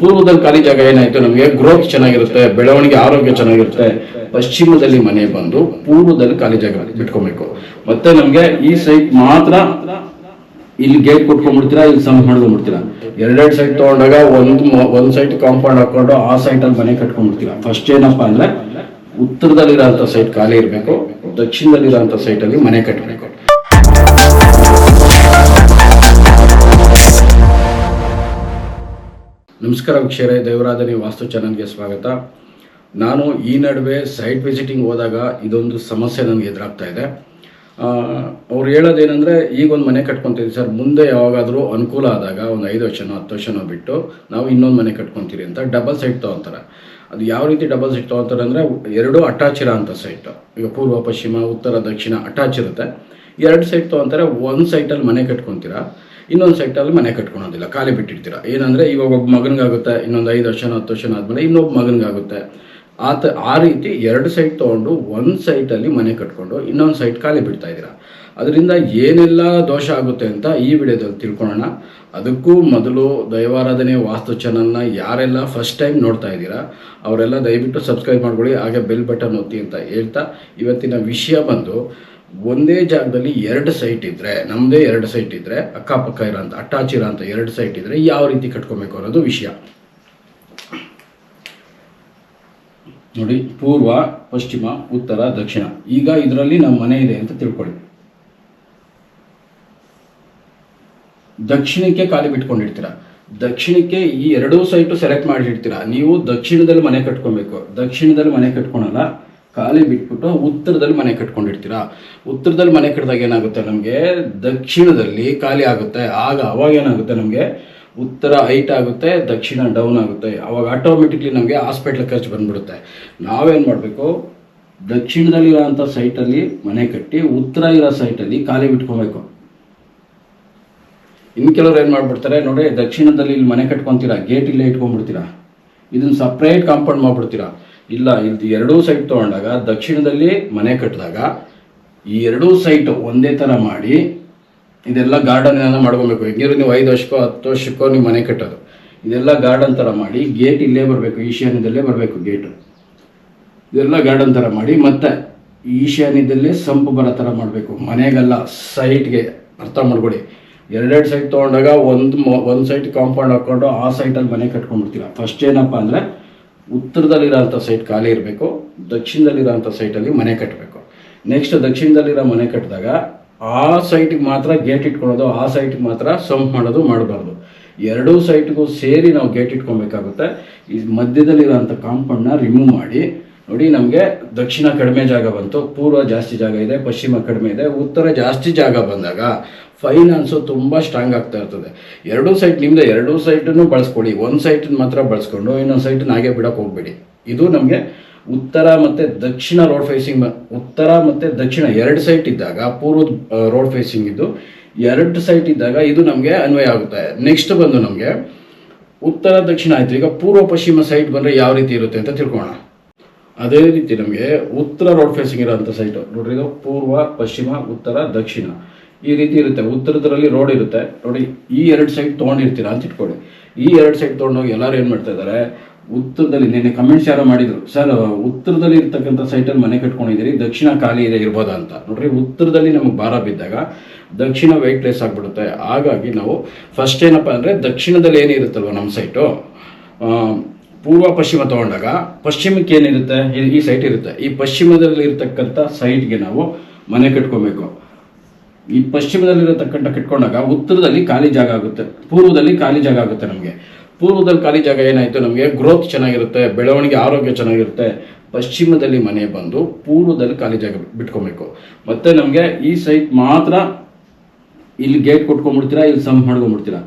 ಪೂರ್ವದಲ್ಲಿ ಖಾಲಿ ಜಾಗ ಏನಾಯ್ತು? ನಮಗೆ ಗ್ರೋತ್ ಚೆನ್ನಾಗಿರುತ್ತೆ, ಬೆಳವಣಿಗೆ ಆರೋಗ್ಯ ಚೆನ್ನಾಗಿರುತ್ತೆ. ಪಶ್ಚಿಮದಲ್ಲಿ ಮನೆ ಬಂದು ಪೂರ್ವದಲ್ಲಿ ಖಾಲಿ ಜಾಗ ಬಿಟ್ಕೊಬೇಕು. ಮತ್ತೆ ನಮಗೆ ಈ ಸೈಟ್ ಮಾತ್ರ ಇಲ್ಲಿ ಗೇಟ್ ಕೊಟ್ಕೊಂಡ್ಬಿಡ್ತೀರಾ, ಇಲ್ಲಿ ಸಮ್ ಮಾಡ್ಕೊಂಡ್ಬಿಡ್ತೀರಾ ಎರಡೆರಡು ಸೈಟ್ ತಗೊಂಡಾಗ ಒಂದು ಒಂದು ಸೈಟ್ ಕಾಂಪೌಂಡ್ ಹಾಕೊಂಡು ಆ ಸೈಟಲ್ಲಿ ಮನೆ ಕಟ್ಕೊಂಡ್ಬಿಡ್ತೀರಾ? ಫಸ್ಟ್ ಏನಪ್ಪಾ ಅಂದ್ರೆ ಉತ್ತರದಲ್ಲಿರೋಂಥ ಸೈಟ್ ಖಾಲಿ ಇರಬೇಕು ದಕ್ಷಿಣದಲ್ಲಿರೋಂಥ ಸೈಟಲ್ಲಿ ಮನೆ ಕಟ್ಟಬೇಕು ನಮಸ್ಕಾರ ವೀಕ್ಷಕರೇ ದೇವರಾಧನೆ ವಾಸ್ತು ಚಾನಲ್ಗೆ ಸ್ವಾಗತ. ನಾನು ಈ ನಡುವೆ ಸೈಟ್ ವಿಸಿಟಿಂಗ್ ಹೋದಾಗ ಇದೊಂದು ಸಮಸ್ಯೆ ನನಗೆ ಎದುರಾಗ್ತಾ ಇದೆ. ಅವ್ರು ಹೇಳೋದೇನೆಂದರೆ, ಈಗ ಒಂದು ಮನೆ ಕಟ್ಕೊತೀವಿ ಸರ್. ಮುಂದೆ ಯಾವಾಗಾದರೂ ಅನುಕೂಲ ಆದಾಗ ಒಂದು ಐದು ವರ್ಷನೋ, ಹತ್ತು ವರ್ಷನೋ ಬಿಟ್ಟು ನಾವು ಇನ್ನೊಂದು ಮನೆ ಕಟ್ಕೊತೀರಿ ಅಂತ ಡಬಲ್ ಸೈಟ್ ತೊಗೊತಾರೆ. ಅದು ಯಾವ ರೀತಿ ಡಬಲ್ ಸೈಟ್ ತೊಗೊತಾರೆ ಅಂದರೆ, ಎರಡು ಅಟ್ಯಾಚ್ ಇರೋ ಅಂಥ ಸೈಟ್. ಈಗ ಪೂರ್ವ, ಪಶ್ಚಿಮ, ಉತ್ತರ, ದಕ್ಷಿಣ ಅಟ್ಯಾಚ್ ಇರುತ್ತೆ. ಎರಡು ಸೈಟ್ ತೊಗೊತಾರೆ, ಒಂದು ಸೈಟಲ್ಲಿ ಮನೆ ಕಟ್ಕೊತೀರಾ. ಇನ್ನೊಂದು ಸೈಟಲ್ಲಿ ಮನೆ ಕಟ್ಕೊಳೋದಿಲ್ಲ, ಖಾಲಿ ಬಿಟ್ಟಿರ್ತೀರ ಏನಂದರೆ ಇವಾಗ ಒಬ್ಬ ಮಗನಿಗಾಗುತ್ತೆ, ಇನ್ನೊಂದು ಐದು ವರ್ಷನ ಹತ್ತು ವರ್ಷನ ಆದಮೇಲೆ ಇನ್ನೊಬ್ಬ ಮಗನಿಗಾಗುತ್ತೆ. ಆತ, ಆ ರೀತಿ ಎರಡು ಸೈಟ್ ತೊಗೊಂಡು ಒಂದು ಸೈಟಲ್ಲಿ ಮನೆ ಕಟ್ಕೊಂಡು ಇನ್ನೊಂದು ಸೈಟ್ ಖಾಲಿ ಬಿಡ್ತಾ ಇದ್ದೀರಾ. ಅದರಿಂದ ಏನೆಲ್ಲ ದೋಷ ಆಗುತ್ತೆ ಅಂತ ಈ ವಿಡಿಯೋದಲ್ಲಿ ತಿಳ್ಕೊಳ್ಳೋಣ ಅದಕ್ಕೂ ಮೊದಲು ದೈವಾರಾಧನೆ ವಾಸ್ತು ಚಾನಲ್ನ ಯಾರೆಲ್ಲ ಫಸ್ಟ್ ಟೈಮ್ ನೋಡ್ತಾ ಇದ್ದೀರಾ, ಅವರೆಲ್ಲ ದಯವಿಟ್ಟು ಸಬ್ಸ್ಕ್ರೈಬ್ ಮಾಡ್ಕೊಳ್ಳಿ, ಹಾಗೆ ಬೆಲ್ ಬಟನ್ ಒತ್ತಿ ಅಂತ ಹೇಳ್ತಾ ಇವತ್ತಿನ ವಿಷಯ ಬಂದು ಒಂದೇ ಜಾಗದಲ್ಲಿ ಎರಡು ಸೈಟ್ ಇದ್ರೆ ನಮ್ಮದೇ ಎರಡು ಸೈಟ್ ಇದ್ರೆ, ಅಕ್ಕಪಕ್ಕ ಇರೋಂಥ ಅಟ್ಯಾಚ್ ಇರೋಂಥ ಎರಡು ಸೈಟ್ ಇದ್ರೆ ಯಾವ ರೀತಿ ಕಟ್ಕೊಬೇಕು ಅನ್ನೋದು ವಿಷಯ. ನೋಡಿ, ಪೂರ್ವ, ಪಶ್ಚಿಮ, ಉತ್ತರ, ದಕ್ಷಿಣ. ಈಗ ಇದರಲ್ಲಿ ನಮ್ಮ ಮನೆ ಇದೆ ಅಂತ ತಿಳ್ಕೊಳ್ಳಿ. ದಕ್ಷಿಣಕ್ಕೆ ಖಾಲಿ ಬಿಟ್ಕೊಂಡಿರ್ತೀರ. ದಕ್ಷಿಣಕ್ಕೆ ಈ ಎರಡೂ ಸೈಟು ಸೆಲೆಕ್ಟ್ ಮಾಡಿರ್ತೀರ. ನೀವು ದಕ್ಷಿಣದಲ್ಲಿ ಮನೆ ಕಟ್ಕೊಬೇಕು. ದಕ್ಷಿಣದಲ್ಲಿ ಮನೆ ಕಟ್ಕೊಳಲ್ಲ. ಖಾಲಿ ಬಿಟ್ಬಿಟ್ಟು ಉತ್ತರದಲ್ಲಿ ಮನೆ ಕಟ್ಕೊಂಡಿರ್ತೀರಾ? ಉತ್ತರದಲ್ಲಿ ಮನೆ ಕಟ್ಟಿದಾಗ ಏನಾಗುತ್ತೆ ನಮಗೆ? ದಕ್ಷಿಣದಲ್ಲಿ ಖಾಲಿ ಆಗುತ್ತೆ. ಆಗ ಅವಾಗ ಏನಾಗುತ್ತೆ ನಮಗೆ? ಉತ್ತರ ಹೈಟ್ ಆಗುತ್ತೆ, ದಕ್ಷಿಣ ಡೌನ್ ಆಗುತ್ತೆ. ಅವಾಗ ಆಟೋಮೆಟಿಕ್ಲಿ ನಮಗೆ ಹಾಸ್ಪಿಟ್ಲ್ ಖರ್ಚು ಬಂದ್ಬಿಡುತ್ತೆ. ನಾವೇನು ಮಾಡಬೇಕು? ದಕ್ಷಿಣದಲ್ಲಿರೋಂಥ ಸೈಟಲ್ಲಿ ಮನೆ ಕಟ್ಟಿ, ಉತ್ತರ ಇರೋ ಸೈಟಲ್ಲಿ ಖಾಲಿ ಬಿಟ್ಕೋಬೇಕು. ಇನ್ನು ಕೆಲವ್ರು ಏನು ಮಾಡ್ಬಿಡ್ತಾರೆ? ನೋಡಿ, ದಕ್ಷಿಣದಲ್ಲಿ ಇಲ್ಲಿ ಮನೆ ಕಟ್ಕೊತೀರಾ? ಗೇಟ್ ಇಲ್ಲೇ ಇಟ್ಕೊಂಡ್ಬಿಡ್ತೀರಾ? ಇದನ್ನು ಸಪ್ರೇಟ್ ಕಾಂಪೌಂಡ್ ಮಾಡ್ಬಿಡ್ತೀರಾ? ಇಲ್ಲ ಇಲ್ಲಿ ಎರಡೂ ಸೈಟ್ ತೊಗೊಂಡಾಗ, ದಕ್ಷಿಣದಲ್ಲಿ ಮನೆ ಕಟ್ಟಿದಾಗ, ಈ ಎರಡೂ ಸೈಟ್ ಒಂದೇ ಥರ ಮಾಡಿ, ಇದೆಲ್ಲ ಗಾರ್ಡನ್ ಏನೋ ಮಾಡ್ಕೊಬೇಕು. ಹೆಂಗಿರೋ ನೀವು ಐದು ವರ್ಷಕ್ಕೋ, ಹತ್ತು ವರ್ಷಕ್ಕೋ ನೀವು ಮನೆ ಕಟ್ಟೋದು. ಇದೆಲ್ಲ ಗಾರ್ಡನ್ ಥರ ಮಾಡಿ ಗೇಟ್ ಇಲ್ಲೇ ಬರಬೇಕು. ಈಶಾನ್ಯದಲ್ಲೇ ಬರಬೇಕು ಗೇಟು ಇದೆಲ್ಲ ಗಾರ್ಡನ್ ಥರ ಮಾಡಿ, ಮತ್ತೆ ಈಶಾನ್ಯದಲ್ಲೇ ಸಂಪು ಬರೋ ಥರ ಮಾಡಬೇಕು. ಮನೆಗೆಲ್ಲ ಸೈಟ್ಗೆ ಅರ್ಥ ಮಾಡ್ಕೊಳ್ಳಿ. ಎರಡೆರಡು ಸೈಟ್ ತೊಗೊಂಡಾಗ ಒಂದು ಒಂದು ಸೈಟ್ ಕಾಂಪೌಂಡ್ ಹಾಕ್ಕೊಂಡು ಆ ಸೈಟಲ್ಲಿ ಮನೆ ಕಟ್ಕೊಂಡ್ಬಿಡ್ತೀರ. ಫಸ್ಟ್ ಏನಪ್ಪ ಅಂದರೆ ಉತ್ತರದಲ್ಲಿರೋಂಥ ಸೈಟ್ ಖಾಲಿ ಇರಬೇಕು ದಕ್ಷಿಣದಲ್ಲಿರೋಂಥ ಸೈಟಲ್ಲಿ ಮನೆ ಕಟ್ಟಬೇಕು ನೆಕ್ಸ್ಟ್ ದಕ್ಷಿಣದಲ್ಲಿರೋ ಮನೆ ಕಟ್ಟಿದಾಗ ಆ ಸೈಟಿಗೆ ಮಾತ್ರ ಗೇಟ್ ಇಟ್ಕೊಳ್ಳೋದು, ಆ ಸೈಟಿಗೆ ಮಾತ್ರ ಸಂಪ್ ಮಾಡೋದು ಮಾಡಬಾರ್ದು. ಎರಡೂ ಸೈಟ್ಗೂ ಸೇರಿ ನಾವು ಗೇಟ್ ಇಟ್ಕೊಬೇಕಾಗುತ್ತೆ. ಈ ಮಧ್ಯದಲ್ಲಿರೋಂಥ ಕಾಂಪೌಂಡ್ನ ರಿಮೂವ್ ಮಾಡಿ, ನೋಡಿ ನಮಗೆ ದಕ್ಷಿಣ ಕಡಿಮೆ ಜಾಗ ಬಂತು. ಪೂರ್ವ ಜಾಸ್ತಿ ಜಾಗ ಇದೆ, ಪಶ್ಚಿಮ ಕಡಿಮೆ ಇದೆ, ಉತ್ತರ ಜಾಸ್ತಿ ಜಾಗ ಬಂದಾಗ ಫೈನಾನ್ಸು ತುಂಬ ಸ್ಟ್ರಾಂಗ್ ಆಗ್ತಾ ಇರ್ತದೆ. ಎರಡೂ ಸೈಟ್ ನಿಮ್ಮದು ಎರಡೂ ಸೈಟನ್ನು ಬಳಸ್ಕೊಳ್ಳಿ. ಒಂದು ಸೈಟನ್ನು ಮಾತ್ರ ಬಳಸ್ಕೊಂಡು, ಇನ್ನೊಂದು ಸೈಟನ್ನ ಹಾಗೆ ಬಿಡೋಕೆ ಹೋಗ್ಬೇಡಿ. ಇದು ನಮಗೆ ಉತ್ತರ ಮತ್ತು ದಕ್ಷಿಣ ರೋಡ್ ಫೇಸಿಂಗ್ ಉತ್ತರ ಮತ್ತು ದಕ್ಷಿಣ ಎರಡು ಸೈಟ್ ಇದ್ದಾಗ ಪೂರ್ವದ ರೋಡ್ ಫೇಸಿಂಗ್ ಇದ್ದು ಎರಡು ಸೈಟ್ ಇದ್ದಾಗ ಇದು ನಮಗೆ ಅನ್ವಯ ಆಗುತ್ತೆ. ನೆಕ್ಸ್ಟ್ ಬಂದು ನಮಗೆ ಉತ್ತರ ದಕ್ಷಿಣ ಆಯಿತು. ಈಗ ಪೂರ್ವ ಪಶ್ಚಿಮ ಸೈಟ್ ಬಂದರೆ ಯಾವ ರೀತಿ ಇರುತ್ತೆ ಅಂತ ತಿಳ್ಕೊಳ್ಳೋಣ ಅದೇ ರೀತಿ ನಮಗೆ ಉತ್ತರ ರೋಡ್ ಫೇಸಿಂಗ್ ಇರೋಂಥ ಸೈಟು ನೋಡ್ರಿ ಇದು ಪೂರ್ವ, ಪಶ್ಚಿಮ, ಉತ್ತರ, ದಕ್ಷಿಣ. ಈ ರೀತಿ ಇರುತ್ತೆ. ಉತ್ತರದಲ್ಲಿ ರೋಡ್ ಇರುತ್ತೆ. ನೋಡಿ, ಈ ಎರಡು ಸೈಡ್ ತೊಗೊಂಡಿರ್ತೀರ? ಅಂತ ಇಟ್ಕೊಳ್ಳಿ ಈ ಎರಡು ಸೈಡ್ ತೊಗೊಂಡೋಗಿ ಎಲ್ಲರೂ ಏನು ಮಾಡ್ತಾ ಇದ್ದಾರೆ ಉತ್ತರದಲ್ಲಿ ನಿನ್ನೆ ಕಮೆಂಟ್ಸ್ ಯಾರೋ ಮಾಡಿದ್ರು. ಸರ್, ಉತ್ತರದಲ್ಲಿ ಇರ್ತಕ್ಕಂಥ ಸೈಟಲ್ಲಿ ಮನೆ ಕಟ್ಕೊಂಡಿದ್ದೀರಿ. ದಕ್ಷಿಣ ಖಾಲಿ ಇದೆ, ಇರ್ಬೋದಾ ಅಂತ. ನೋಡ್ರಿ, ಉತ್ತರದಲ್ಲಿ ನಮಗೆ ಭಾರ ಬಿದ್ದಾಗ ದಕ್ಷಿಣ ವೈಟ್ ಲೆಸ್ ಆಗಿಬಿಡುತ್ತೆ. ಹಾಗಾಗಿ ನಾವು ಫಸ್ಟ್ ಏನಪ್ಪ ಅಂದರೆ ದಕ್ಷಿಣದಲ್ಲಿ ಏನಿರುತ್ತಲ್ವ ನಮ್ಮ ಸೈಟು ಪೂರ್ವ ಪಶ್ಚಿಮ ತಗೊಂಡಾಗ ಪಶ್ಚಿಮಕ್ಕೆ ಏನಿರುತ್ತೆ? ಈ ಸೈಟ್ ಇರುತ್ತೆ. ಈ ಪಶ್ಚಿಮದಲ್ಲಿ ಇರತಕ್ಕಂಥ ಸೈಟ್ಗೆ ನಾವು ಮನೆ ಕಟ್ಕೋಬೇಕು. ಈ ಪಶ್ಚಿಮದಲ್ಲಿರತಕ್ಕಂಥ ಕಟ್ಕೊಂಡಾಗ ಉತ್ತರದಲ್ಲಿ ಖಾಲಿ ಜಾಗ ಆಗುತ್ತೆ. ಪೂರ್ವದಲ್ಲಿ ಖಾಲಿ ಜಾಗ ಆಗುತ್ತೆ ನಮಗೆ. ಪೂರ್ವದಲ್ಲಿ ಖಾಲಿ ಜಾಗ ಏನಾಯಿತು ನಮಗೆ? ಗ್ರೋತ್ ಚೆನ್ನಾಗಿರುತ್ತೆ, ಬೆಳವಣಿಗೆ, ಆರೋಗ್ಯ ಚೆನ್ನಾಗಿರುತ್ತೆ. ಪಶ್ಚಿಮದಲ್ಲಿ ಮನೆ ಬಂದು ಪೂರ್ವದಲ್ಲಿ ಖಾಲಿ ಜಾಗ ಬಿಟ್ಕೊಬೇಕು. ಮತ್ತೆ ನಮಗೆ ಈ ಸೈಟ್ ಮಾತ್ರ ಇಲ್ಲಿ ಗೇಟ್ ಕೊಟ್ಕೊಂಡ್ಬಿಡ್ತೀರಾ, ಇಲ್ಲಿ ಸಮ್ ಮಾಡ್ಕೊಂಡ್ಬಿಡ್ತೀರಾ?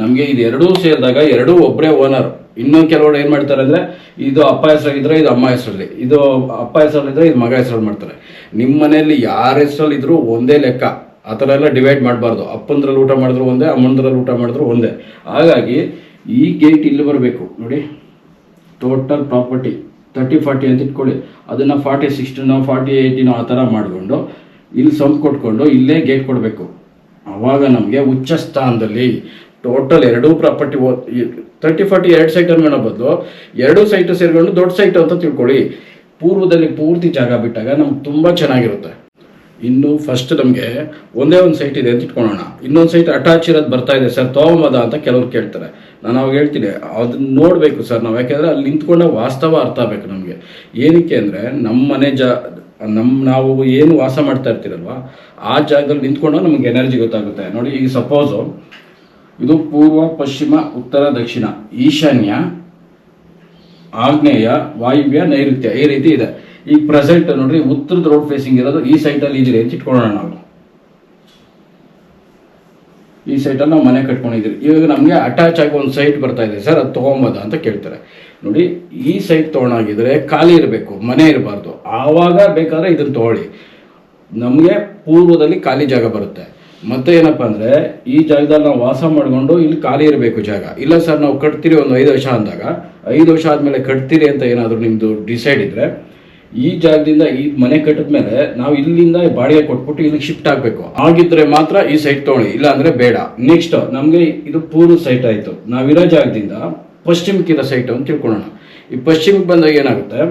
ನಮಗೆ ಇದು ಎರಡೂ ಸೇರಿದಾಗ ಎರಡೂ ಒಬ್ಬರೇ ಓನರ್ ಇನ್ನೊಂದು ಕೆಲವರು ಏನು ಮಾಡ್ತಾರೆ ಅಂದರೆ, ಇದು ಅಪ್ಪ ಹೆಸರಾಗಿದ್ರೆ ಇದು ಅಮ್ಮ ಹೆಸರಲ್ಲಿ, ಇದು ಅಪ್ಪ ಹೆಸರಲ್ಲಿದ್ದರೆ ಇದು ಮಗ ಹೆಸರಲ್ಲಿ ಮಾಡ್ತಾರೆ. ನಿಮ್ಮ ಮನೆಯಲ್ಲಿ ಯಾರ ಹೆಸರಲ್ಲಿ ಇದ್ರೂ ಒಂದೇ ಲೆಕ್ಕ. ಆ ಥರ ಎಲ್ಲ ಡಿವೈಡ್ ಮಾಡಬಾರ್ದು. ಅಪ್ಪಂದ್ರಲ್ಲಿ ಊಟ ಮಾಡಿದ್ರು ಒಂದೇ, ಅಮ್ಮಂದ್ರಲ್ಲಿ ಊಟ ಮಾಡಿದ್ರು ಒಂದೇ. ಹಾಗಾಗಿ ಈ ಗೇಟ್ ಇಲ್ಲಿ ಬರಬೇಕು. ನೋಡಿ ಟೋಟಲ್ ಪ್ರಾಪರ್ಟಿ ತರ್ಟಿ ಫಾರ್ಟಿ ಅಂತ ಇಟ್ಕೊಳ್ಳಿ. ಅದನ್ನು ಫಾರ್ಟಿ ಸಿಕ್ಸ್ಟಿನೋ ಫಾರ್ಟಿ ಏಯ್ಟಿನೋ ಆ ಥರ ಮಾಡಿಕೊಂಡು, ಇಲ್ಲಿ ಸಂಪ್ ಕೊಟ್ಕೊಂಡು ಇಲ್ಲೇ ಗೇಟ್ ಕೊಡಬೇಕು. ಆವಾಗ ನಮಗೆ ಉಚ್ಚ ಸ್ಥಾನದಲ್ಲಿ ಟೋಟಲ್ ಎರಡೂ ಪ್ರಾಪರ್ಟಿ ತರ್ಟಿ ಫಾರ್ಟಿ ಎರಡು ಸೈಟ್ ಅನ್ಕೊಳ್ಳೋ ಬದಲು ಎರಡು ಸೈಟು ಸೇರಿಕೊಂಡು ದೊಡ್ಡ ಸೈಟು ಅಂತ ತಿಳ್ಕೊಳ್ಳಿ. ಪೂರ್ವದಲ್ಲಿ ಪೂರ್ತಿ ಜಾಗ ಬಿಟ್ಟಾಗ ನಮ್ಗೆ ತುಂಬ ಚೆನ್ನಾಗಿರುತ್ತೆ. ಇನ್ನು ಫಸ್ಟ್ ನಮಗೆ ಒಂದೇ ಒಂದು ಸೈಟ್ ಇದೆ ಅಂತ ಇಟ್ಕೊಳ್ಳೋಣ ಇನ್ನೊಂದು ಸೈಟ್ ಅಟ್ಯಾಚ್ ಇರೋದು ಬರ್ತಾ ಇದೆ ಸರ್ ತೊಗೊಂಬೋದ ಅಂತ ಕೆಲವ್ರು ಕೇಳ್ತಾರೆ. ನಾನು ಅವಾಗ ಹೇಳ್ತೀನಿ ಅದನ್ನ ನೋಡಬೇಕು ಸರ್ ನಾವು. ಯಾಕೆಂದರೆ ಅಲ್ಲಿ ನಿಂತ್ಕೊಂಡ ವಾಸ್ತವ ಅರ್ಥ ಆಗಬೇಕು ನಮಗೆ. ಏನಕ್ಕೆ ಅಂದರೆ ನಮ್ಮ ಮನೆ ಜಾ ನಮ್ಮ ನಾವು ಏನು ವಾಸ ಮಾಡ್ತಾ ಇರ್ತೀರಲ್ವ, ಆ ಜಾಗದಲ್ಲಿ ನಿಂತ್ಕೊಂಡಾಗ ನಮಗೆ ಎನರ್ಜಿ ಗೊತ್ತಾಗುತ್ತೆ. ನೋಡಿ, ಈಗ ಸಪೋಸು ಇದು ಪೂರ್ವ, ಪಶ್ಚಿಮ, ಉತ್ತರ, ದಕ್ಷಿಣ, ಈಶಾನ್ಯ, ಆಗ್ನೇಯ, ವಾಯುವ್ಯ, ನೈಋತ್ಯ ಈ ರೀತಿ ಇದೆ. ಈಗ ಪ್ರೆಸೆಂಟ್ ನೋಡ್ರಿ, ಉತ್ತರದ ರೋಡ್ ಫೇಸಿಂಗ್ ಇರೋದು ಈ ಸೈಟಲ್ಲಿ ಇದ್ರಿ ಅಂತ ಇಟ್ಕೊಳ್ಳೋಣ ನಾವು. ಈ ಸೈಟಲ್ಲಿ ನಾವು ಮನೆ ಕಟ್ಕೊಂಡಿದ್ದೀರಿ ಇವಾಗ ನಮಗೆ ಅಟ್ಯಾಚ್ ಆಗಿ ಒಂದು ಸೈಟ್ ಬರ್ತಾ ಇದೆ. ಸರ್, ಅದು ತೊಗೊಂಬೋದ ಅಂತ ಕೇಳ್ತಾರೆ. ನೋಡಿ, ಈ ಸೈಟ್ ತೊಗೊಂಡಾಗಿದ್ರೆ ಖಾಲಿ ಇರಬೇಕು, ಮನೆ ಇರಬಾರ್ದು. ಆವಾಗ ಬೇಕಾದ್ರೆ ಇದನ್ನು ತೊಗೊಳ್ಳಿ. ನಮಗೆ ಪೂರ್ವದಲ್ಲಿ ಖಾಲಿ ಜಾಗ ಬರುತ್ತೆ. ಮತ್ತೆ ಏನಪ್ಪ ಅಂದರೆ, ಈ ಜಾಗದಲ್ಲಿ ನಾವು ವಾಸ ಮಾಡಿಕೊಂಡು ಇಲ್ಲಿ ಖಾಲಿ ಇರಬೇಕು ಜಾಗ. ಇಲ್ಲ ಸರ್, ನಾವು ಕಟ್ತೀರಿ ಒಂದು ಐದು ವರ್ಷ ಅಂದಾಗ, ಐದು ವರ್ಷ ಆದಮೇಲೆ ಕಟ್ತೀರಿ ಅಂತ ಏನಾದರೂ ನಿಮ್ಮದು ಡಿಸೈಡ್ ಇದ್ದರೆ ಈ ಜಾಗದಿಂದ ಈ ಮನೆ ಕಟ್ಟಿದ ಮೇಲೆ ನಾವು ಇಲ್ಲಿಂದ ಬಾಡಿಗೆ ಕೊಟ್ಬಿಟ್ಟು ಇಲ್ಲಿಗೆ ಶಿಫ್ಟ್ ಆಗಬೇಕು. ಆಗಿದ್ರೆ ಮಾತ್ರ ಈ ಸೈಟ್ ತೊಗೊಳ್ಳಿ ಇಲ್ಲ ಅಂದ್ರೆ ಬೇಡ. ನೆಕ್ಸ್ಟ್ ನಮಗೆ ಇದು ಪೂರ್ವ ಸೈಟ್ ಆಯಿತು. ನಾವಿರೋ ಜಾಗದಿಂದ ಪಶ್ಚಿಮಕ್ಕಿರೋ ಸೈಟ್ ಅಂತ ತಿಳ್ಕೊಳ್ಳೋಣ. ಈ ಪಶ್ಚಿಮಕ್ಕೆ ಬಂದಾಗ ಏನಾಗುತ್ತೆ?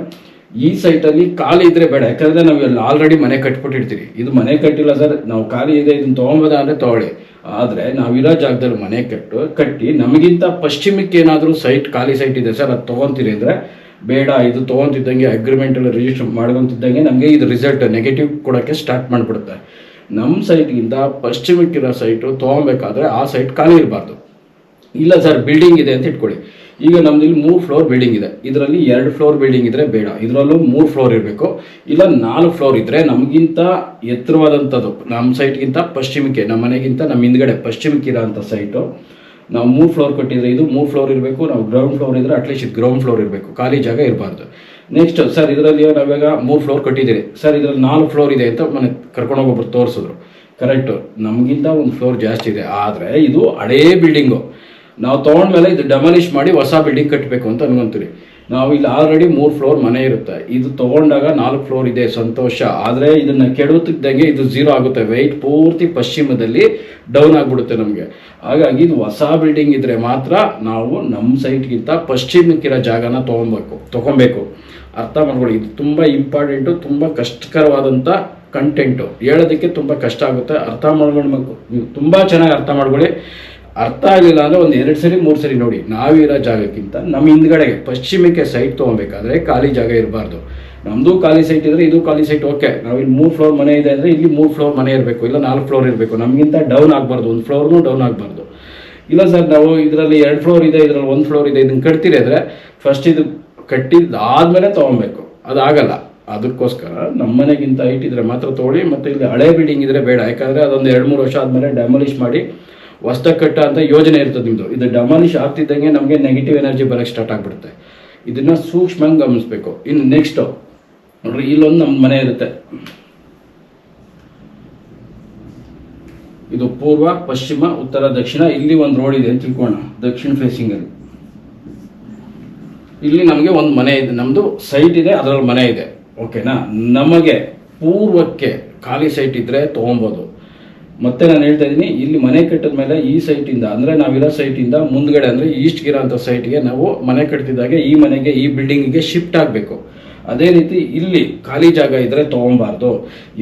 ಈ ಸೈಟಲ್ಲಿ ಖಾಲಿ ಇದ್ರೆ ಬೇಡ. ಯಾಕಂದ್ರೆ ನಾವು ಇಲ್ಲಿ ಆಲ್ರೆಡಿ ಮನೆ ಕಟ್ಬಿಟ್ಟಿರ್ತೀವಿ ಇದು ಮನೆ ಕಟ್ಟಿಲ್ಲ ಸರ್. ನಾವು ಖಾಲಿ ಇದೆ, ಇದನ್ನ ತೊಗೊಂಬೋದ ಅಂದರೆ ತೊಗೊಳ್ಳಿ. ಆದರೆ ನಾವಿರೋ ಜಾಗದಲ್ಲಿ ಮನೆ ಕಟ್ಟು, ಕಟ್ಟಿ, ನಮಗಿಂತ ಪಶ್ಚಿಮಕ್ಕೆ ಏನಾದರೂ ಸೈಟ್ ಖಾಲಿ ಸೈಟ್ ಇದೆ ಸರ್, ಅದು ತೊಗೊತೀರಿ ಅಂದರೆ ಬೇಡ, ಇದು ತೊಗೊಂತಿದ್ದಂಗೆ ಅಗ್ರಿಮೆಂಟ್ ಎಲ್ಲ ರಿಜಿಸ್ಟರ್ ಮಾಡ್ಕೊಂತಿದ್ದಂಗೆ ನಮಗೆ ಇದು ರಿಸಲ್ಟ್ ನೆಗೆಟಿವ್ ಕೊಡೋಕ್ಕೆ ಸ್ಟಾರ್ಟ್ ಮಾಡಿಬಿಡುತ್ತೆ. ನಮ್ಮ ಸೈಟ್ಗಿಂತ ಪಶ್ಚಿಮಕ್ಕಿರೋ ಸೈಟು ತೊಗೊಬೇಕಾದ್ರೆ ಆ ಸೈಟ್ ಖಾಲಿ ಇರಬಾರ್ದು. ಇಲ್ಲ ಸರ್ ಬಿಲ್ಡಿಂಗ್ ಇದೆ ಅಂತ ಇಟ್ಕೊಳ್ಳಿ. ಈಗ ನಮ್ದು ಮೂರು ಫ್ಲೋರ್ ಬಿಲ್ಡಿಂಗ್ ಇದೆ. ಇದರಲ್ಲಿ ಎರಡು ಫ್ಲೋರ್ ಬಿಲ್ಡಿಂಗ್ ಇದ್ರೆ ಬೇಡ. ಇದರಲ್ಲೂ ಮೂರು ಫ್ಲೋರ್ ಇರಬೇಕು. ಇಲ್ಲ ನಾಲ್ಕು ಫ್ಲೋರ್ ಇದ್ರೆ ನಮಗಿಂತ ಎತ್ತರವಾದಂಥದ್ದು ನಮ್ಮ ಸೈಟ್ಗಿಂತ ಪಶ್ಚಿಮಕ್ಕೆ ನಮ್ಮ ಮನೆಗಿಂತ ನಮ್ಮ ಹಿಂದ್ಗಡೆ ಪಶ್ಚಿಮಕ್ಕೆ ಇರೋಂಥ ಸೈಟು ನಾವು ಮೂರು ಫ್ಲೋರ್ ಕೊಟ್ಟಿದ್ರೆ ಇದು ಮೂರು ಫ್ಲೋರ್ ಇರಬೇಕು, ನಾವು ಗ್ರೌಂಡ್ ಫ್ಲೋರ್ ಇದ್ರೆ ಅಟ್ಲೀಸ್ಟ್ ಗ್ರೌಂಡ್ ಫ್ಲೋರ್ ಇರಬೇಕು, ಖಾಲಿ ಜಾಗ ಇರಬಾರ್ದು. ನೆಕ್ಸ್ಟ್ ಸರ್ ಇದರಲ್ಲಿ ನಾವೀಗ ಮೂರು ಫ್ಲೋರ್ ಕೊಟ್ಟಿದ್ದೀರಿ. ಸರ್ ಇದರಲ್ಲಿ ನಾಲ್ಕು ಫ್ಲೋರ್ ಇದೆ ಅಂತ ಮನೆ ಕರ್ಕೊಂಡೋಗೊಬ್ರು ತೋರಿಸಿದ್ರು. ಕರೆಕ್ಟು ನಮಗಿಂತ ಒಂದು ಫ್ಲೋರ್ ಜಾಸ್ತಿ ಇದೆ. ಆದರೆ ಇದು ಹಳೇ ಬಿಲ್ಡಿಂಗು ನಾವು ತೊಗೊಂಡ್ಮೇಲೆ ಇದು ಡೆಮಾಲಿಷ್ ಮಾಡಿ ಹೊಸ ಬಿಲ್ಡಿಂಗ್ ಕಟ್ಟಬೇಕು ಅಂತ ಅನ್ಕೊಂತೀವಿ. ನಾವು ಇಲ್ಲಿ ಆಲ್ರೆಡಿ ಮೂರು ಫ್ಲೋರ್ ಮನೆ ಇರುತ್ತೆ. ಇದು ತೊಗೊಂಡಾಗ ನಾಲ್ಕು ಫ್ಲೋರ್ ಇದೆ, ಸಂತೋಷ. ಆದರೆ ಇದನ್ನು ಕೆಡುತ್ತಿದ್ದಂಗೆ ಇದು ಝೀರೋ ಆಗುತ್ತೆ. ವೆಯ್ಟ್ ಪೂರ್ತಿ ಪಶ್ಚಿಮದಲ್ಲಿ ಡೌನ್ ಆಗಿಬಿಡುತ್ತೆ ನಮಗೆ. ಹಾಗಾಗಿ ಇದು ಹೊಸ ಬಿಲ್ಡಿಂಗ್ ಇದ್ದರೆ ಮಾತ್ರ ನಾವು ನಮ್ಮ ಸೈಟ್ಗಿಂತ ಪಶ್ಚಿಮಕ್ಕಿರೋ ಜಾಗನ ತೊಗೊಬೇಕು ತೊಗೊಬೇಕು ಅರ್ಥ ಮಾಡ್ಕೊಳ್ಳಿ, ಇದು ತುಂಬ ಇಂಪಾರ್ಟೆಂಟು ತುಂಬ ಕಷ್ಟಕರವಾದಂಥ ಕಂಟೆಂಟು ಹೇಳೋದಕ್ಕೆ ತುಂಬ ಕಷ್ಟ ಆಗುತ್ತೆ. ಅರ್ಥ ಮಾಡ್ಕೊಳ್ಬೇಕು ತುಂಬ ಚೆನ್ನಾಗಿ ಅರ್ಥ ಮಾಡ್ಕೊಳ್ಳಿ. ಅರ್ಥ ಆಗಲಿಲ್ಲ ಅಂದರೆ ಒಂದು ಎರಡು ಸರಿ, ಮೂರು ಸರಿ ನೋಡಿ. ನಾವಿರೋ ಜಾಗಕ್ಕಿಂತ ನಮ್ಮ ಹಿಂದ್ಗಡೆಗೆ, ಪಶ್ಚಿಮಕ್ಕೆ ಸೈಟ್ ತೊಗೊಬೇಕಾದ್ರೆ ಖಾಲಿ ಜಾಗ ಇರಬಾರ್ದು. ನಮ್ಮದು ಖಾಲಿ ಸೈಟ್ ಇದ್ರೆ ಇದು ಖಾಲಿ ಸೈಟ್ ಓಕೆ ನಾವು ಇಲ್ಲಿ ಮೂರು ಫ್ಲೋರ್ ಮನೆ ಇದೆ ಅಂದರೆ ಇಲ್ಲಿ ಮೂರು ಫ್ಲೋರ್ ಮನೆ ಇರಬೇಕು, ಇಲ್ಲ ನಾಲ್ಕು ಫ್ಲೋರ್ ಇರಬೇಕು. ನಮಗಿಂತ ಡೌನ್ ಆಗಬಾರ್ದು, ಒಂದು ಫ್ಲೋರ್ನೂ ಡೌನ್ ಆಗಬಾರ್ದು. ಇಲ್ಲ ಸರ್ ನಾವು ಇದರಲ್ಲಿ ಎರಡು ಫ್ಲೋರ್ ಇದೆ, ಇದರಲ್ಲಿ ಒಂದು ಫ್ಲೋರ್ ಇದೆ ಇದನ್ನು ಕಟ್ತೀರಿ ಅಂದರೆ ಫಸ್ಟ್ ಇದು ಕಟ್ಟಿದ್ದು ಆದಮೇಲೆ ತೊಗೊಬೇಕು. ಅದಾಗಲ್ಲ. ಅದಕ್ಕೋಸ್ಕರ ನಮ್ಮ ಮನೆಗಿಂತ ಹೈಟ್ ಇದ್ರೆ ಮಾತ್ರ ತೊಗೊಳ್ಳಿ, ಮತ್ತು ಇಲ್ಲಿ ಹಳೆ ಬಿಲ್ಡಿಂಗ್ ಇದ್ರೆ ಬೇಡ. ಯಾಕಂದರೆ ಅದೊಂದು ಎರಡು, ಮೂರು ವರ್ಷ ಆದಮೇಲೆ ಡ್ಯಾಮಲಿಷ್ ಮಾಡಿ ಹೊಸ್ದಾಗಿ ಕಟ್ಟ ಅಂತ ಯೋಜನೆ ಇರ್ತದೆ ನಿಮ್ಮದು ಇದು ಡಮಾಲಿಷ್ ಆಗ್ತಿದ್ದಂಗೆ ನಮಗೆ ನೆಗೆಟಿವ್ ಎನರ್ಜಿ ಬರೋಕ್ಕೆ ಸ್ಟಾರ್ಟ್ ಆಗಿಬಿಡುತ್ತೆ. ಇದನ್ನು ಸೂಕ್ಷ್ಮಂಗೆ ಗಮನಿಸ್ಬೇಕು. ಇನ್ನು ನೆಕ್ಸ್ಟು ನೋಡ್ರಿ, ಇಲ್ಲೊಂದು ನಮ್ಮ ಮನೆ ಇರುತ್ತೆ. ಇದು ಪೂರ್ವ, ಪಶ್ಚಿಮ, ಉತ್ತರ, ದಕ್ಷಿಣ. ಇಲ್ಲಿ ಒಂದು ರೋಡ್ ಇದೆ ತಿಳ್ಕೋಣ ದಕ್ಷಿಣ ಫೇಸಿಂಗ್ ಅಲ್ಲಿ. ಇಲ್ಲಿ ನಮಗೆ ಒಂದು ಮನೆ ಇದೆ. ನಮ್ಮದು ಸೈಟ್ ಇದೆ ಅದರಲ್ಲಿ ಮನೆ ಇದೆ. ಓಕೆನಾ ನಮಗೆ ಪೂರ್ವಕ್ಕೆ ಖಾಲಿ ಸೈಟ್ ಇದ್ರೆ ತೊಗೊಬೋದು. ಮತ್ತೆ ನಾನು ಹೇಳ್ತಾ ಇದ್ದೀನಿ ಇಲ್ಲಿ ಮನೆ ಕಟ್ಟಿದ ಮೇಲೆ ಈ ಸೈಟಿಂದ ಅಂದರೆ ನಾವಿರೋ ಸೈಟಿಂದ ಮುಂದ್ಗಡೆ, ಅಂದರೆ ಈಸ್ಟ್ಗೆ ಇರೋಂಥ ಸೈಟ್ಗೆ ನಾವು ಮನೆ ಕಟ್ತಿದ್ದಾಗೆ ಈ ಮನೆಗೆ, ಈ ಬಿಲ್ಡಿಂಗಿಗೆ ಶಿಫ್ಟ್ ಆಗಬೇಕು. ಅದೇ ರೀತಿ ಇಲ್ಲಿ ಖಾಲಿ ಜಾಗ ಇದ್ರೆ ತೊಗೊಬಾರ್ದು.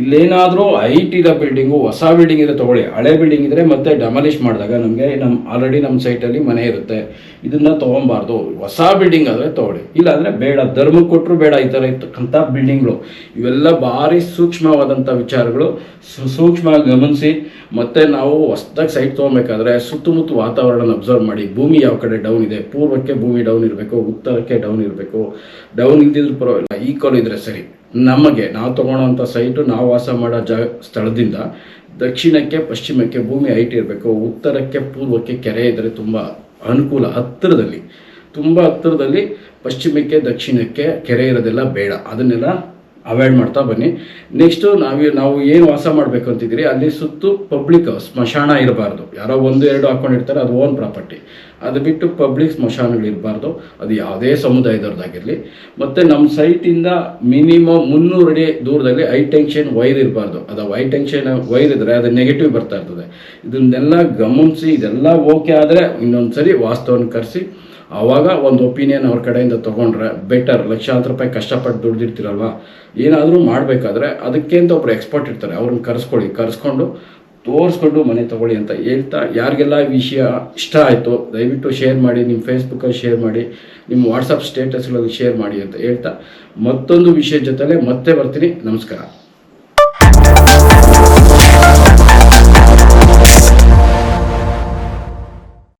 ಇಲ್ಲೇನಾದರೂ ಹೈಟ್ ಇರೋ ಬಿಲ್ಡಿಂಗು ಹೊಸ ಬಿಲ್ಡಿಂಗ್ ಇದ್ರೆ ತಗೊಳ್ಳಿ. ಹಳೆ ಬಿಲ್ಡಿಂಗ್ ಇದ್ರೆ ಮತ್ತೆ ಡೆಮಾಲಿಷ್ ಮಾಡಿದಾಗ ನಮಗೆ ನಮ್ಮ ಆಲ್ರೆಡಿ ನಮ್ಮ ಸೈಟಲ್ಲಿ ಮನೆ ಇರುತ್ತೆ. ಇದನ್ನ ತೊಗೊಬಾರ್ದು. ಹೊಸ ಬಿಲ್ಡಿಂಗ್ ಆದರೆ ತೊಗೊಳ್ಳಿ. ಇಲ್ಲ ಅಂದರೆ ಬೇಡ. ಧರ್ಮ ಕೊಟ್ಟರು ಬೇಡ ಈ ಥರ ಇರ್ತಕ್ಕಂಥ ಬಿಲ್ಡಿಂಗ್ಗಳು ಇವೆಲ್ಲ ಭಾರಿ ಸೂಕ್ಷ್ಮವಾದಂಥ ವಿಚಾರಗಳು. ಸೂಕ್ಷ್ಮವಾಗಿ ಗಮನಿಸಿ. ಮತ್ತೆ ನಾವು ಹೊಸದಾಗಿ ಸೈಟ್ ತೊಗೊಬೇಕಾದ್ರೆ ಸುತ್ತಮುತ್ತ ವಾತಾವರಣ ಅಬ್ಸರ್ವ್ ಮಾಡಿ. ಭೂಮಿ ಯಾವ ಕಡೆ ಡೌನ್ ಇದೆ? ಪೂರ್ವಕ್ಕೆ ಭೂಮಿ ಡೌನ್ ಇರಬೇಕು, ಉತ್ತರಕ್ಕೆ ಡೌನ್ ಇರಬೇಕು. ಡೌನ್ ಇಲ್ದಿದ್ರು ಪರವಾಗಿಲ್ಲ ಈಕ್ವಲ್ ಇದ್ರೆ ಸರಿ. ನಮಗೆ, ನಾವು ತಗೊಳ್ಳೋಂಥ ಸೈಟು ನಾವು ವಾಸ ಮಾಡೋ ಜಾಗ ಸ್ಥಳದಿಂದ ದಕ್ಷಿಣಕ್ಕೆ, ಪಶ್ಚಿಮಕ್ಕೆ ಭೂಮಿ ಹೈಟ್ ಇರಬೇಕು, ಉತ್ತರಕ್ಕೆ, ಪೂರ್ವಕ್ಕೆ ಕೆರೆ ಇದ್ದರೆ ತುಂಬ ಅನುಕೂಲ. ಹತ್ತಿರದಲ್ಲಿ, ತುಂಬ ಹತ್ತಿರದಲ್ಲಿ ಪಶ್ಚಿಮಕ್ಕೆ, ದಕ್ಷಿಣಕ್ಕೆ ಕೆರೆ ಇರೋದೆಲ್ಲ ಬೇಡ. ಅದನ್ನೆಲ್ಲ ಅವಾಯ್ಡ್ ಮಾಡ್ತಾ ಬನ್ನಿ. ನೆಕ್ಸ್ಟು ನಾವು ನಾವು ಏನು ವಾಸ ಮಾಡಬೇಕು ಅಂತಿದ್ದೀರಿ? ಅಲ್ಲಿ ಸುತ್ತು ಪಬ್ಲಿಕ್ ಸ್ಮಶಾನ ಇರಬಾರ್ದು. ಯಾರೋ ಒಂದು, ಎರಡು ಹಾಕೊಂಡಿರ್ತಾರೆ, ಅದು ಓನ್ ಪ್ರಾಪರ್ಟಿ ಅದು ಬಿಟ್ಟು ಪಬ್ಲಿಕ್ ಸ್ಮಶಾನಗಳು ಇರಬಾರ್ದು. ಅದು ಯಾವುದೇ ಸಮುದಾಯದವ್ರದ್ದಾಗಿರಲಿ. ಮತ್ತು ನಮ್ಮ ಸೈಟಿಂದ ಮಿನಿಮಮ್ ಮುನ್ನೂರು ಅಡಿ ದೂರದಲ್ಲಿ ಹೈ ಟೆನ್ಷನ್ ವೈರ್ ಇರಬಾರ್ದು. ಅದು ಹೈ ಟೆನ್ಷನ್ ವೈರ್ ಇದ್ದರೆ ಅದು ನೆಗೆಟಿವ್ ಬರ್ತಾ ಇರ್ತದೆ. ಇದನ್ನೆಲ್ಲ ಗಮನಿಸಿ, ಇದೆಲ್ಲ ಓಕೆ ಆದರೆ ಇನ್ನೊಂದು ಸರಿ ವಾಸ್ತವನ ಕರೆಸಿ. ಆವಾಗ ಒಂದು ಒಪಿನಿಯನ್ ಅವ್ರ ಕಡೆಯಿಂದ ತೊಗೊಂಡ್ರೆ ಬೆಟರ್ ಲಕ್ಷಾಂತರ ರೂಪಾಯಿ ಕಷ್ಟಪಟ್ಟು ದುಡ್ದಿರ್ತೀರಲ್ವ? ಏನಾದರೂ ಮಾಡಬೇಕಾದ್ರೆ ಅದಕ್ಕೆ ಅಂತ ಒಬ್ರು ಎಕ್ಸ್ಪರ್ಟ್ ಇರ್ತಾರೆ. ಅವ್ರನ್ನ ಕರೆಸ್ಕೊಳ್ಳಿ. ಕರೆಸ್ಕೊಂಡು ತೋರಿಸ್ಕೊಂಡು ಮನೆ ತೊಗೊಳ್ಳಿ ಅಂತ ಹೇಳ್ತಾ ಯಾರಿಗೆಲ್ಲ ವಿಷಯ ಇಷ್ಟ ಆಯಿತು ದಯವಿಟ್ಟು ಶೇರ್ ಮಾಡಿ ನಿಮ್ಮ ಫೇಸ್ಬುಕ್ಕಲ್ಲಿ ಶೇರ್ ಮಾಡಿ ನಿಮ್ಮ ವಾಟ್ಸಪ್ ಸ್ಟೇಟಸ್ಗಳಲ್ಲಿ ಶೇರ್ ಮಾಡಿ ಅಂತ ಹೇಳ್ತಾ ಮತ್ತೊಂದು ವಿಷಯದ ಜೊತೆಲೆ ಮತ್ತೆ ಬರ್ತೀನಿ. ನಮಸ್ಕಾರ.